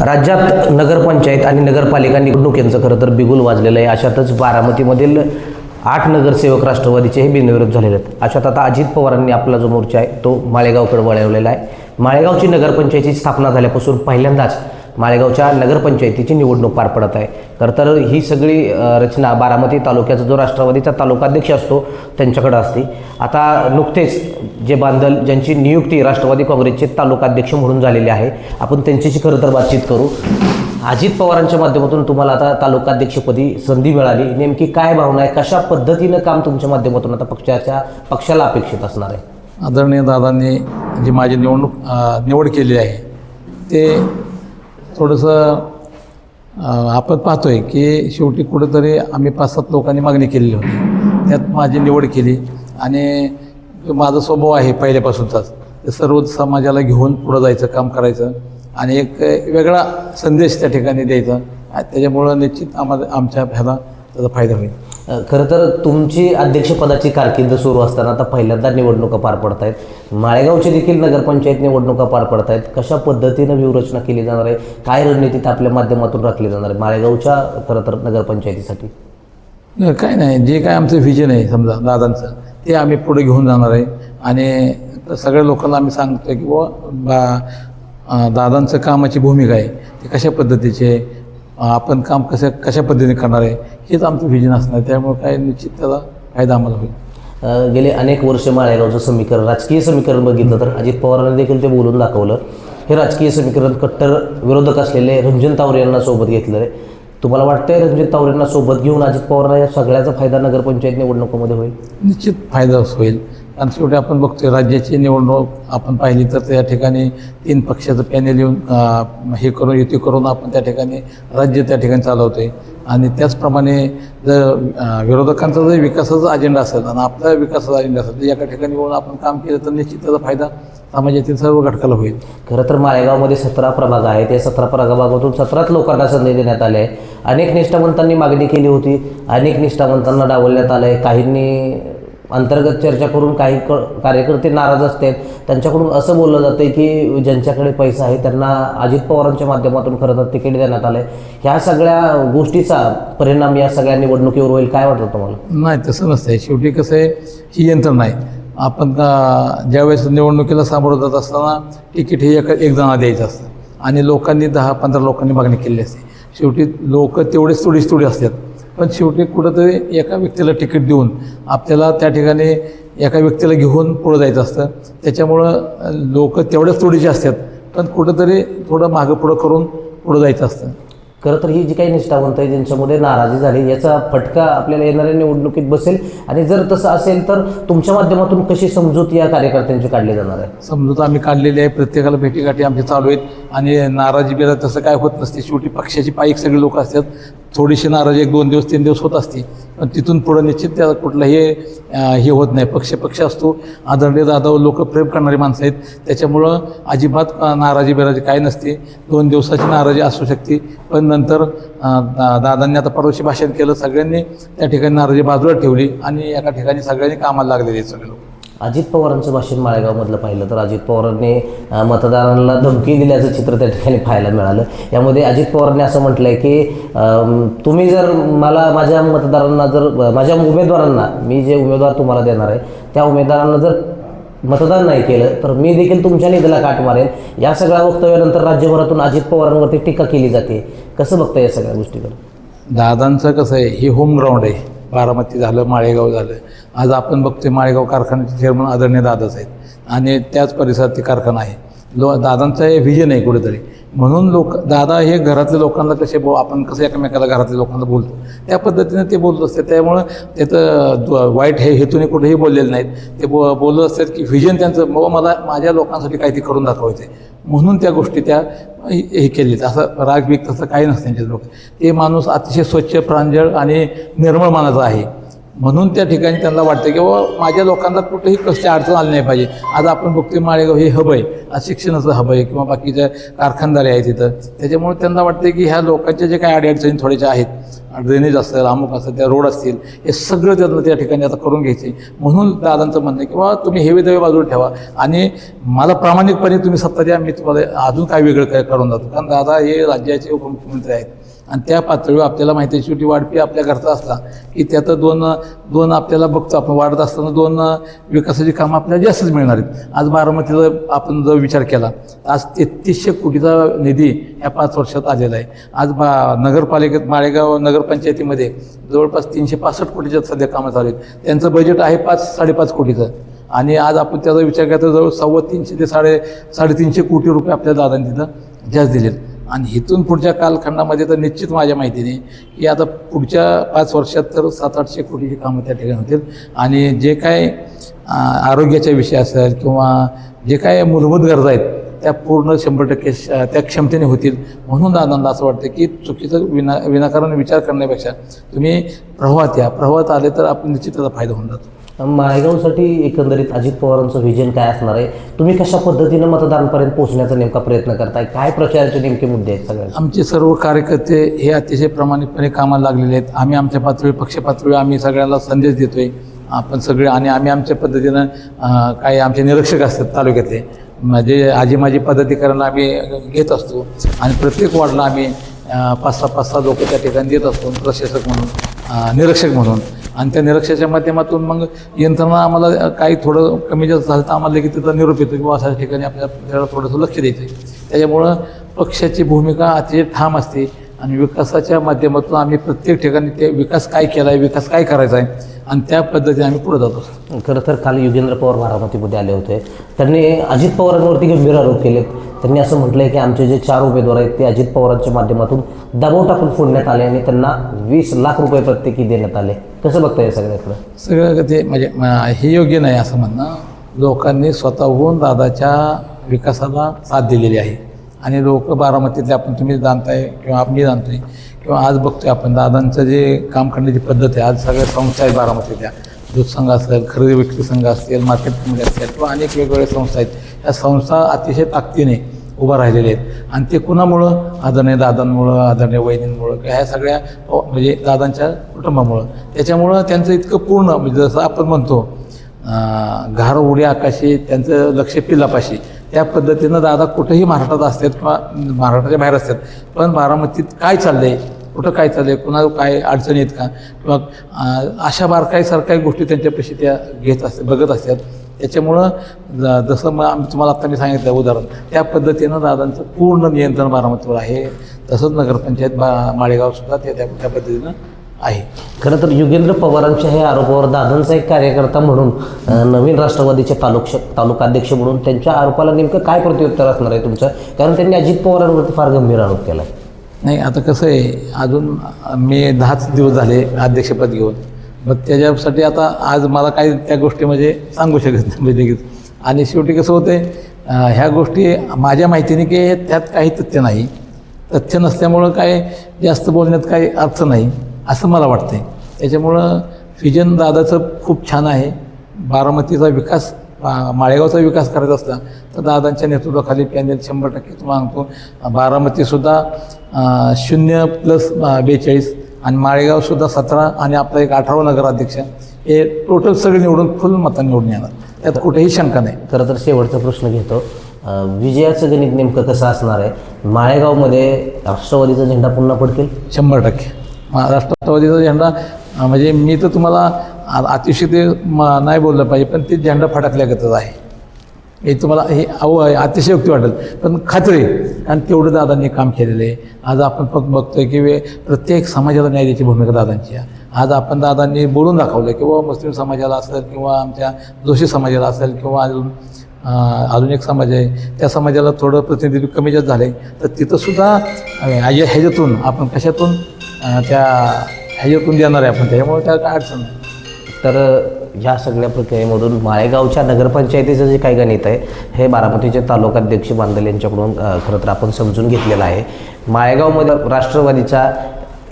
राज्यात नगरपंचायत आणि नगरपालिका निवडणुकींचं खरं तर बिगुल वाजलेलं आहे. अशातच बारामतीमधील आठ नगरसेवक राष्ट्रवादीचे हे बिनविरोध झालेले आहेत. अशात आता अजित पवारांनी आपला जो मोर्चा आहे तो माळेगावकडे वळवलेला आहे. माळेगावची नगरपंचायतीची स्थापना झाल्यापासून पहिल्यांदाच माळेगावच्या नगरपंचायतीची निवडणूक पार पडत आहे. खरं तर ही सगळी रचना बारामती तालुक्याचा जो राष्ट्रवादीचा तालुकाध्यक्ष असतो त्यांच्याकडे असते. आता नुकतेच जे बांधल ज्यांची नियुक्ती राष्ट्रवादी काँग्रेसचे तालुकाध्यक्ष म्हणून झालेली आहे आपण त्यांच्याशी खरं तर बातचीत करू. अजित पवारांच्या माध्यमातून तुम्हाला आता तालुकाध्यक्षपदी संधी मिळाली. नेमकी काय भावना आहे? कशा पद्धतीनं काम तुमच्या माध्यमातून आता पक्षाच्या पक्षाला अपेक्षित असणार आहे? आदरणीय दादांनी जी माझी निवडणूक निवड केली आहे ते थोडंसं आपण पाहतो आहे की शेवटी कुठेतरी आम्ही पाच सात लोकांनी मागणी केलेली होती. त्यात माझी निवड केली आणि माझा स्वभाव आहे पहिल्यापासूनचाच ते सर्व समाजाला घेऊन पुढं जायचं काम करायचं आणि एक वेगळा संदेश त्या ठिकाणी द्यायचा. आणि त्याच्यामुळं निश्चित आम्हाला आमच्या ह्याला त्याचा फायदा होईल. खरं तर तुमची अध्यक्षपदाची कारकीर्द सुरू असताना आता पहिल्यांदा निवडणुका पार पडत आहेत माळेगावची देखील नगरपंचायत निवडणुका पार पडत आहेत कशा पद्धतीनं व्यूहरचना केली जाणार आहे? काय रणनीतीत आपल्या माध्यमातून राखली जाणार आहे? माळेगावच्या खरं तर नगरपंचायतीसाठी. काय नाही. जे काय आमचं व्हिजन आहे समजा दादांचं ते आम्ही पुढे घेऊन जाणार आहे. आणि सगळ्या लोकांना आम्ही सांगतो की बुवा बा दादांचं कामाची भूमिका आहे. ते कशा पद्धतीचे आहे, आपण काम कसं कशा पद्धतीने करणार आहे हेच आमचं व्हिजन असणार आहे. त्यामुळे काय निश्चित त्याचा फायदा आम्हाला होईल. अ, गेले अनेक वर्ष माळेगावचं समीकरण राजकीय समीकरण बघितलं तर अजित पवारांनी देखील ते बोलून दाखवलं. हे राजकीय समीकरण कट्टर विरोधक असलेले रंजन तावरे यांना सोबत घेतलं आहे. तुम्हाला वाटतंय रंजन तावरे यांना सोबत घेऊन अजित पवारांना या सगळ्याचा फायदा नगरपंचायत निवडणुकीमध्ये होईल? निश्चित फायदा होईल. आणि शेवटी आपण बघतोय राज्याची निवडणूक आपण पाहिली तर त्या ठिकाणी तीन पक्षाचं पॅनेल येऊन हे करून युती करून आपण त्या ठिकाणी राज्य त्या ठिकाणी चालवतोय. आणि त्याचप्रमाणे जर विरोधकांचा जर विकासाचा अजेंडा असेल आणि आपला विकासाचा अजेंडा असेल तर एका ठिकाणी येऊन आपण काम केलं तर निश्चित त्याचा फायदा समाजातील सर्व घटकाला होईल. खरं तर माळेगावमध्ये सतरा प्रभाग आहेत. या सतरा प्रभागातून सतराच लोकांना संधी देण्यात आले आहे. अनेक निष्ठावंतांनी मागणी केली होती. अनेक निष्ठावंतांना डावलण्यात आलं आहे काहींनी अंतर्गत चर्चा करून काही क कार्यकर्ते नाराज असतात त्यांच्याकडून असं बोललं जातं की ज्यांच्याकडे पैसा आहे त्यांना अजित पवारांच्या माध्यमातून खरं तर तिकीट देण्यात आलं आहे ह्या सगळ्या गोष्टीचा परिणाम या सगळ्या निवडणुकीवर होईल काय वाटतं तुम्हाला? नाही तसं नसतंय. शेवटी कसं आहे ही यंत्रणा आहे. आपण ज्यावेळेस निवडणुकीला सामोरं जात असताना तिकीट हे एक एक द्यायचं असतं. आणि लोकांनी दहा पंधरा लोकांनी मागणी केली असते. शेवटी लोक तेवढेच थोडीच थोडी असतात. पण शेवटी कुठंतरी एका व्यक्तीला तिकीट देऊन आपल्याला त्या ठिकाणी एका व्यक्तीला घेऊन पुढं जायचं असतं. त्याच्यामुळं लोक तेवढ्याच थोडीचे असतात पण कुठंतरी थोडं मागं पुढं करून पुढं जायचं असतं. खरं तर ही जी काही निष्ठावंत आहे ज्यांच्यामध्ये नाराजी झाली याचा फटका आपल्याला येणाऱ्या निवडणुकीत बसेल. आणि जर तसं असेल तर तुमच्या माध्यमातून कशी समजूत या कार्यकर्त्यांची काढली जाणार आहे? समजूत आम्ही काढलेली आहे. प्रत्येकाला भेटीगाठी आमचे चालू आहेत. आणि नाराजी बिरा तसं काय होत नसते. शेवटी पक्षाची पायीक सगळे लोक असतात. थोडीशी नाराजी एक दोन दिवस तीन दिवस होत असते. पण तिथून पुढं निश्चित त्या कुठलंही हे हे होत नाही. पक्ष पक्ष असतो. आदरणीय दादावर लोक प्रेम करणारी माणसं आहेत. त्याच्यामुळं अजिबात नाराजी बिराजी काय नसते. दोन दिवसाची नाराजी असू शकते. पण नंतर दा- दादांनी आता परवाशी भाषण केलं. सगळ्यांनी त्या ठिकाणी नाराजी बाजूला ठेवली आणि एका ठिकाणी सगळ्यांनी कामाला लागलेले आहेत सगळे लोक. अजित पवारांचं भाषण माळेगावमधलं पाहिलं तर अजित पवारांनी मतदारांना धमकी दिल्याचं चित्र त्या ठिकाणी पाहायला मिळालं. यामध्ये अजित पवारांनी असं म्हटलं आहे की तुम्ही जर मला माझ्या मतदारांना जर माझ्या उमेदवारांना मी जे उमेदवार तुम्हाला देणार आहे त्या उमेदवारांना जर मतदान नाही केलं तर मी देखील तुमच्या निधीला काट मारेन. या सगळ्या वक्तव्यानंतर राज्यभरातून अजित पवारांवरती टीका केली जाते. कसं बघता या सगळ्या गोष्टीकडे? दादांचं कसं आहे हे होम ग्राउंड आहे. बारामती झालं माळेगाव झालं. आज आपण बघतोय माळेगाव कारखान्याचे चेअरमन आदरणीय दादाच आहेत आणि त्याच परिसरात ते कारखाना आहे. लो दादांचं हे व्हिजन आहे कुठेतरी. म्हणून लोक दादा हे घरातल्या लोकांना कसे बो आपण कसं एकमेकाला घरातल्या लोकांना बोलतो? त्या पद्धतीने ते बोलत असते त्यामुळं त्याचं वाईट हे हेतूने कुठेही बोललेले नाहीत. ते बो बोलत असतात की व्हिजन त्यांचं बाबा मला माझ्या लोकांसाठी काहीतरी करून दाखवायचे म्हणून त्या गोष्टी त्या हे केलेत. असं रागबीक तसं काही नसतं त्यांच्या लोक ते माणूस अतिशय स्वच्छ प्रांजळ आणि निर्मळ मानाचा आहे. म्हणून त्या ठिकाणी त्यांना वाटतं की बाबा माझ्या लोकांना कुठेही कसली अडचण आली नाही पाहिजे. आज आपण बघतोय माळेगाव हे हब आहे आज शिक्षणाचं हब आहे किंवा बाकीच्या कारखानदारी आहे तिथं त्याच्यामुळे त्यांना वाटतं की ह्या लोकांच्या जे काही अडीअडचणी थोड्याशा आहेत ड्रेनेज असेल अमुक असेल त्या रोड असतील हे सगळं त्यांना त्या ठिकाणी आता करून घ्यायचे. म्हणून दादांचं म्हणणं आहे की बाबा तुम्ही हेवे दवे बाजूला ठेवा. आणि मला प्रामाणिकपणे तुम्ही सत्ता द्या मी तुम्हाला अजून काय वेगळं काय करून जातो. कारण दादा हे राज्याचे उपमुख्यमंत्री आहेत. आणि त्या पातळीवर आपल्याला माहिती आहे शेवटी वाढपी आपल्या घरचा असला की त्यात दोन दोन आपल्याला बघतो आपण. वाढत असताना दोन विकासाची कामं आपल्याला जास्तच मिळणार आहेत. आज बारामतीचा आपण जर विचार केला आज तेहतीसशे कोटीचा निधी ह्या पाच वर्षात आलेला आहे. आज बा नगरपालिकेत माळेगाव नगरपंचायतीमध्ये जवळपास तीनशे पासष्ट कोटीच्या सध्या कामं चालू आहेत. त्यांचं बजेट आहे पाच साडेपाच कोटीचं. आणि आज आपण त्याचा विचार केला तर जवळ सव्वा तीनशे ते साडे साडेतीनशे कोटी रुपये आपल्या दादांनी तिथं जास्त दिलेत. आणि इथून पुढच्या कालखंडामध्ये तर निश्चित माझ्या माहितीने की आता पुढच्या पाच वर्षात तर सात आठशे कोटीची कामं त्या ठिकाणी होतील. आणि जे काय आरोग्याच्या विषय असेल किंवा जे काय मूलभूत गरजा आहेत त्या पूर्ण शंभर टक्के श- त्या क्षमतेने होतील. म्हणून दादांना असं वाटतं की चुकीचं विना विनाकारण विचार करण्यापेक्षा तुम्ही प्रवाहात या. प्रवाहात आले तर आपण निश्चित त्याचा फायदा होऊन जातो. माळेगावसाठी एकंदरीत अजित पवारांचं व्हिजन काय असणार आहे? तुम्ही कशा पद्धतीनं मतदारांपर्यंत पोहोचण्याचा नेमका प्रयत्न करताय? काय प्रचाराचे नेमके मुद्दे आहेत सगळे आमचे सर्व कार्यकर्ते हे अतिशय प्रामाणिकपणे कामाला लागलेले आहेत. आम्ही आमच्या पातळी पक्ष पातळीवर आम्ही सगळ्यांना संदेश देतोय. आपण सगळे आणि आम्ही आमच्या पद्धतीनं काही आमचे निरीक्षक असतात तालुक्यातले. म्हणजे आजी माझी पद्धतीकरण आम्ही घेत असतो. आणि प्रत्येक वार्डला आम्ही पाच सहा पाच सहा लोक त्या ठिकाणी देत असतो. प्रशासक म्हणून निरीक्षक म्हणून. आणि त्या निरीक्षकाच्या माध्यमातून मग यंत्रणा आम्हाला काही थोडं कमी जास्त झालं तर आम्हाला लगेच त्याचा निरोप येतो किंवा अशा ठिकाणी आपल्याला थोडंसं लक्ष द्यायचं आहे. त्याच्यामुळं पक्षाची भूमिका अतिशय ठाम असते आणि विकासाच्या माध्यमातून आम्ही प्रत्येक ठिकाणी ते विकास काय केला आहे विकास काय करायचा आहे आणि त्या पद्धतीने आम्ही पुढे जातो. खरं तर काल युगेंद्र पवार बारामतीमध्ये आले होते. त्यांनी अजित पवारांवरती गंभीर आरोप केले त्यांनी असं म्हटलंय की आमचे जे चार उमेदवार आहेत ते अजित पवारांच्या माध्यमातून दबाव टाकून फोडण्यात आले आणि त्यांना वीस लाख रुपये प्रत्येकी देण्यात आले. कसं बघताय या सगळ्याकडं? सगळं ते म्हणजे म- हे योग्य नाही असं म्हणणं. लोकांनी स्वतःहून दादाच्या विकासाला साथ दिलेली आहे. आणि लोक बारामतीतले आपण तुम्ही जाणताय किंवा मी जाणतोय किंवा आज बघतोय आपण दादांचं जे काम करण्याची पद्धत आहे आज सगळ्या संस्था आहेत बारामतीतल्या. दूध संघ असेल खरेदी विक्री संघ असतील मार्केट कमिटी असेल किंवा अनेक वेगवेगळ्या संस्था आहेत. या संस्था अतिशय ताकदीने उभा राहिलेले आहेत. आणि ते कुणामुळं? आदरणीय दादांमुळं आदरणीय वहिनींमुळं किंवा ह्या सगळ्या म्हणजे दादांच्या कुटुंबामुळं. त्याच्यामुळं त्यांचं इतकं पूर्ण म्हणजे जसं आपण म्हणतो घार उड्या आकाशी त्यांचं लक्ष पिलापाशी त्या पद्धतीनं दादा कुठंही महाराष्ट्रात असतात किंवा महाराष्ट्राच्या बाहेर असतात. पण बारामतीत काय चाललं आहे कुठं काय चाललं आहे कुणाला काय अडचणी आहेत का? किंवा अशा बारकाईसारख्या गोष्टी त्यांच्यापाशी त्या घेत असतात बघत असतात. त्याच्यामुळं ज- जसं मग आम्ही तुम्हाला आता मी सांगितलं उदाहरण त्या पद्धतीनं दादांचं पूर्ण नियंत्रण बारामतीवर आहे. तसंच नगरपंचायत बा माळेगावसुद्धा ते त्या त्या पद्धतीनं आहे. खरं तर युगेंद्र पवारांच्या हे आरोपावर दादांचा एक कार्यकर्ता म्हणून नवीन राष्ट्रवादीचे तालुक तालुकाध्यक्ष म्हणून त्यांच्या आरोपाला नेमकं काय प्रत्युत्तर असणार आहे तुमचं? कारण त्यांनी अजित पवारांवरती फार गंभीर आरोप केला आहे नाही आता कसं आहे अजून मी दहाच दिवस झाले अध्यक्षपद घेऊन. मग त्याच्यासाठी आता आज मला काही त्या गोष्टी म्हणजे सांगू शकत नाही. म्हणजे लगेच आणि शेवटी कसं होतं ह्या गोष्टी माझ्या माहितीने की त्यात काही तथ्य नाही. तथ्य नसल्यामुळं काय जास्त बोलण्यात काही अर्थ नाही असं मला वाटतंय. त्याच्यामुळं फिजन दादाचं खूप छान आहे. बारामतीचा विकास माळेगावचा विकास करायचा असला तर दादांच्या नेतृत्वाखाली पॅनल शंभर टक्के तुम्हाला सांगतो. बारामतीसुद्धा शून्य प्लस बेचाळीस आणि माळेगावसुद्धा सतरा आणि आपला एक अठरावा नगराध्यक्ष हे टोटल सगळे निवडून फुल मतांनी निवडून येणार. त्यात कुठेही शंका नाही. खरं तर शेवटचा प्रश्न घेतो. अं, विजयाचं गणित नेमकं कसं असणार आहे? माळेगावमध्ये राष्ट्रवादीचा झेंडा पुन्हा पडतील? शंभर टक्के. राष्ट्रवादीचा झेंडा अं, म्हणजे मी तर तुम्हाला आ- अतिशय ते म- नाही बोललं पाहिजे पण ते झेंडा फटकल्यागतच आहे. हे तुम्हाला हे अव अतिशयोक्ती वाटेल. पण खात्री आहे. आणि तेवढं दादांनी काम केलेलं. आहे आज आपण फक्त बघतोय की वे प्रत्येक समाजाला न्याय द्यायची भूमिका दादांची आहे. आज आपण दादांनी बोलून दाखवलं किंवा मुस्लिम समाजाला असेल किंवा आमच्या जोशी समाजाला असेल किंवा अजून अजून एक समाज आहे त्या समाजाला थोडं प्रतिनिधित्व कमी जास्त झाले तर तिथंसुद्धा ह्याच्यातून आपण कशातून त्या ह्याच्यातून देणार आहे आपण? त्याच्यामुळे त्या काय अडचण तर ह्या सगळ्या प्रक्रियेमधून माळेगावच्या नगरपंचायतीचं जे काही गणित आहे हे बारामतीचे तालुकाध्यक्ष बांदल यांच्याकडून खरं तर आपण समजून घेतलेलं आहे. माळेगावमध्ये राष्ट्रवादीचा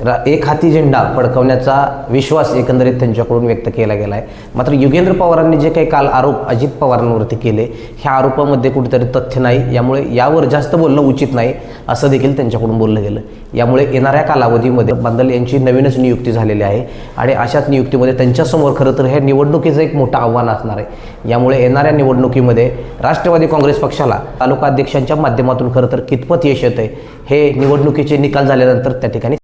रा एक हाती झेंडा फडकवण्याचा विश्वास एकंदरीत त्यांच्याकडून व्यक्त केला गेला आहे मात्र युगेंद्र पवारांनी जे काही काल आरोप अजित पवारांवरती केले ह्या आरोपामध्ये कुठेतरी तथ्य नाही. यामुळे यावर जास्त बोलणं उचित नाही असं देखील त्यांच्याकडून बोललं गेलं. यामुळे येणाऱ्या कालावधीमध्ये बांदल यांची नवीनच नियुक्ती झालेली आहे आणि अशाच नियुक्तीमध्ये त्यांच्यासमोर खरं तर हे निवडणुकीचं एक मोठं आव्हान असणार आहे. यामुळे येणाऱ्या निवडणुकीमध्ये राष्ट्रवादी काँग्रेस पक्षाला तालुका अध्यक्षांच्या माध्यमातून खरं तर कितपत यश येतं आहे हे निवडणुकीचे निकाल झाल्यानंतर त्या ठिकाणी